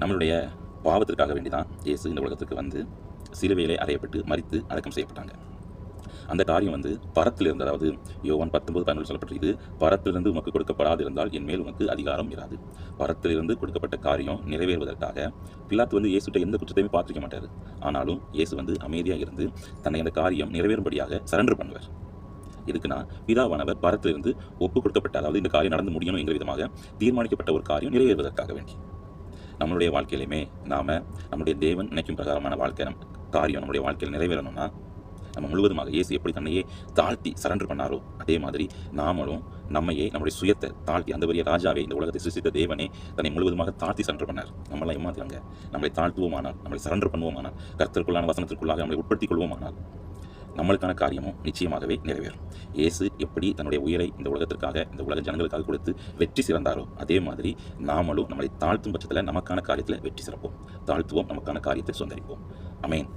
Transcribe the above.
நம்மளுடைய பாவத்திற்காக வேண்டி தான் இயேசு இந்த உலகத்திற்கு வந்து சிலுவையிலே அறையப்பட்டு மறித்து அடக்கம் செய்யப்பட்டாங்க. அந்த காரியம் வந்து பரத்திலிருந்து அதாவது யோவான் பத்தொன்பது பதினொன்று சொல்லப்பட்டிருக்கு பரத்திலிருந்து உமக்கு கொடுக்கப்படாதிருந்தால் என் மேல் உனக்கு அதிகாரம் இராது. பரத்திலிருந்து கொடுக்கப்பட்ட காரியம் நிறைவேறுவதற்காக பிலாத்து வந்து இயேசுட்ட எந்த குற்றத்தையுமே பார்த்துக்க மாட்டார். ஆனாலும் இயேசு வந்து அமைதியாக இருந்து தன்னை அந்த காரியம் நிறைவேறும்படியாக சரண்டர் பண்ணுவார். இதுக்குன்னா பிதாவானவர் பரத்திலிருந்து ஒப்பு கொடுக்கப்பட்ட அதாவது இந்த காரியம் நடந்து முடியணும் என்கிற விதமாக தீர்மானிக்கப்பட்ட ஒரு காரியம் நிறைவேறுவதற்காக வேண்டி. நம்மளுடைய வாழ்க்கையிலுமே நாம் நம்முடைய தேவன் நினைக்கும் பிரகாரமான வாழ்க்கை நம் காரியம் நம்முடைய வாழ்க்கையில் நிறைவேறணும்னா நம்ம முழுவதுமாக இயேசு எப்படி தன்னையே தாழ்த்தி சரண்டர் பண்ணாரோ அதே மாதிரி நாமளும் நம்மையே நம்முடைய சுயத்தை தாழ்த்தி அந்த பெரிய ராஜாவே இந்த உலகத்தை சிருஷ்டித்த தேவனே தன்னை முழுவதுமாக தாழ்த்தி சரண்டர் பண்ணார். நம்மளாம் ஏமாத்துறாங்க. நம்மளை தாழ்த்துவோமானால் நம்மளை சரண்டர் பண்ணுவோமானால் கர்த்தருக்குள்ளான வசனத்திற்குள்ளாக நம்மளை உட்படுத்திக் கொள்வோமானால் நம்மளுக்கான காரியமும் நிச்சயமாகவே நிறைவேறும். இயேசு எப்படி தன்னுடைய உயிரை இந்த உலகத்திற்காக இந்த உலக ஜனங்களுக்காக கொடுத்து வெற்றி சிறந்தாரோ அதே மாதிரி நாமளும் நம்மளை தாழ்த்தும் பட்சத்தில் நமக்கான காரியத்தில் வெற்றி சிறப்போம். தாழ்த்துவோம் நமக்கான காரியத்தை சொந்தரிப்போம் அமேன்